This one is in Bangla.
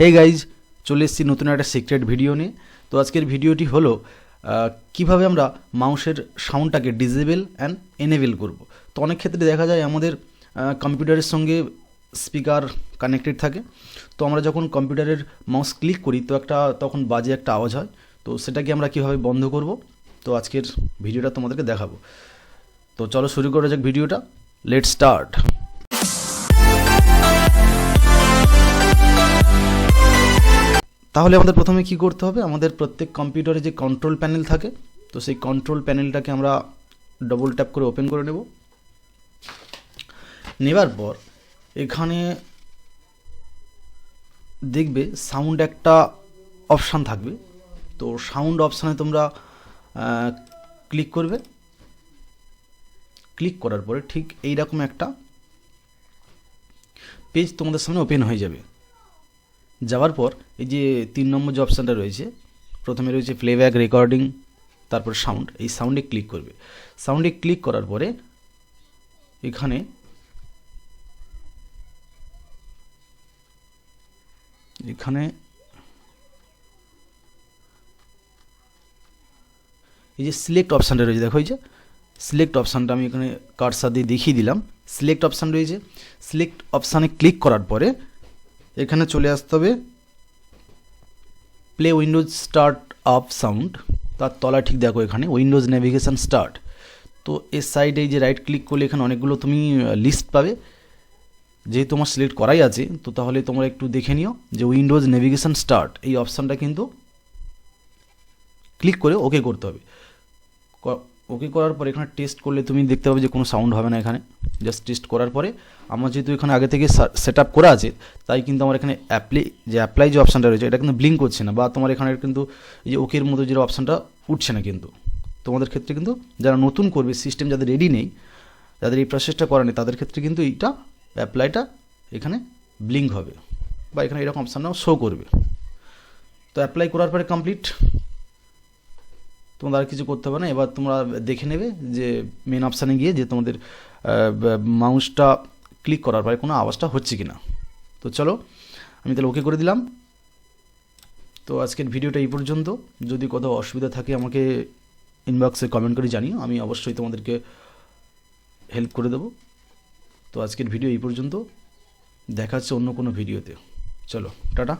হে গাইজ চলে এসেছি নতুন একটা সিক্রেট ভিডিও নিয়ে। তো আজকের ভিডিওটি হলো কীভাবে আমরা মাউসের সাউন্ডটাকে ডিজেবল অ্যান্ড এনেবেল করব। তো অনেক ক্ষেত্রে দেখা যায় আমাদের কম্পিউটারের সঙ্গে স্পিকার কানেক্টেড থাকে। তো আমরা যখন কম্পিউটারের মাউস ক্লিক করি, তো একটা তখন বাজে একটা আওয়াজ হয়। তো সেটাকে আমরা কীভাবে বন্ধ করব? তো আজকের ভিডিওটা তোমাদেরকে দেখাবো। তো চলো শুরু করা যাক ভিডিওটা লেট স্টার্ট তাহলে আমাদের প্রথমে কি করতে হবে? আমাদের প্রত্যেক কম্পিউটারে যে কন্ট্রোল প্যানেল থাকে, তো সেই কন্ট্রোল প্যানেলটাকে আমরা ডবল ট্যাপ করে ওপেন করে নেব। নেবার পর এখানে দেখবে সাউন্ড একটা অপশান থাকবে। তো সাউন্ড অপশানে তোমরা ক্লিক করবে। ক্লিক করার পরে ঠিক এইরকম একটা পেজ তোমাদের সামনে ওপেন হয়ে যাবে। যাওয়ার পর এই যে তিন নম্বর যে অপশানটা রয়েছে, প্রথমে রয়েছে প্লেব্যাক রেকর্ডিং তারপর সাউন্ড এই সাউন্ডে ক্লিক করবে। সাউন্ডে ক্লিক করার পরে এখানে এখানে এই যে সিলেক্ট অপশানটা রয়েছে, দেখো এই যে সিলেক্ট অপশানটা আমি এখানে কার্সার দিয়ে দেখিয়ে দিলাম। সিলেক্ট অপশান রয়েছে। সিলেক্ট অপশানে ক্লিক করার পরে এখানে চলে আসতে হবে। Play Windows start up sound তার তলা ঠিক দেখো এখানে উইন্ডোজ নেভিগেশন স্টার্ট তো এর সাইডে যে রাইট ক্লিক করলে এখানে অনেকগুলো তুমি লিস্ট পাবে। যেহেতু তোমার সিলেক্ট করাই আছে, তো তাহলে তোমরা একটু দেখে নিও যে উইন্ডোজ নেভিগেশান স্টার্ট এই অপশানটা কিন্তু ক্লিক করে ওকে করতে হবে। ওকে করার পর এখানে টেস্ট করলে তুমি দেখতে পাবে যে কোনো সাউন্ড হবে না এখানে। জাস্ট টেস্ট করার পরে আমার যেহেতু এখানে আগে থেকে সেট আপ করা আছে, তাই কিন্তু আমার এখানে অ্যাপ্লাই যে অ্যাপ্লাই যে অপশানটা রয়েছে, এটা কিন্তু ব্লিঙ্ক করছে না, বা তোমার এখানে কিন্তু এই যে ওকের মতো যে অপশানটা উঠছে না কিন্তু। তোমাদের ক্ষেত্রে কিন্তু যারা নতুন করবে সিস্টেম যাদের রেডি নেই, যাদের এই প্রসেসটা করা নেই, তাদের ক্ষেত্রে কিন্তু এইটা অ্যাপ্লাইটা এখানে ব্লিঙ্ক হবে, বা এখানে এরকম অপশানটাও শো করবে। তো অ্যাপ্লাই করার পরে কমপ্লিট তোমাদের আর কিছু করতে হবে না, এবার তোমরা দেখে নেবে যে মেন অপশানে গিয়ে যে তোমাদের মাউসটা ক্লিক করার পরে কোনো আওয়াজটা হচ্ছে কি না তো চলো, আমি তাহলে ওকে করে দিলাম। তো আজকের ভিডিওটা এই পর্যন্ত। যদি কোথাও অসুবিধা থাকে আমাকে ইনবক্সে কমেন্ট করে জানিও, আমি অবশ্যই তোমাদেরকে হেল্প করে দেবো। তো আজকের ভিডিও এই পর্যন্ত। দেখা হচ্ছে অন্য কোনো ভিডিওতে চলো, টাটা।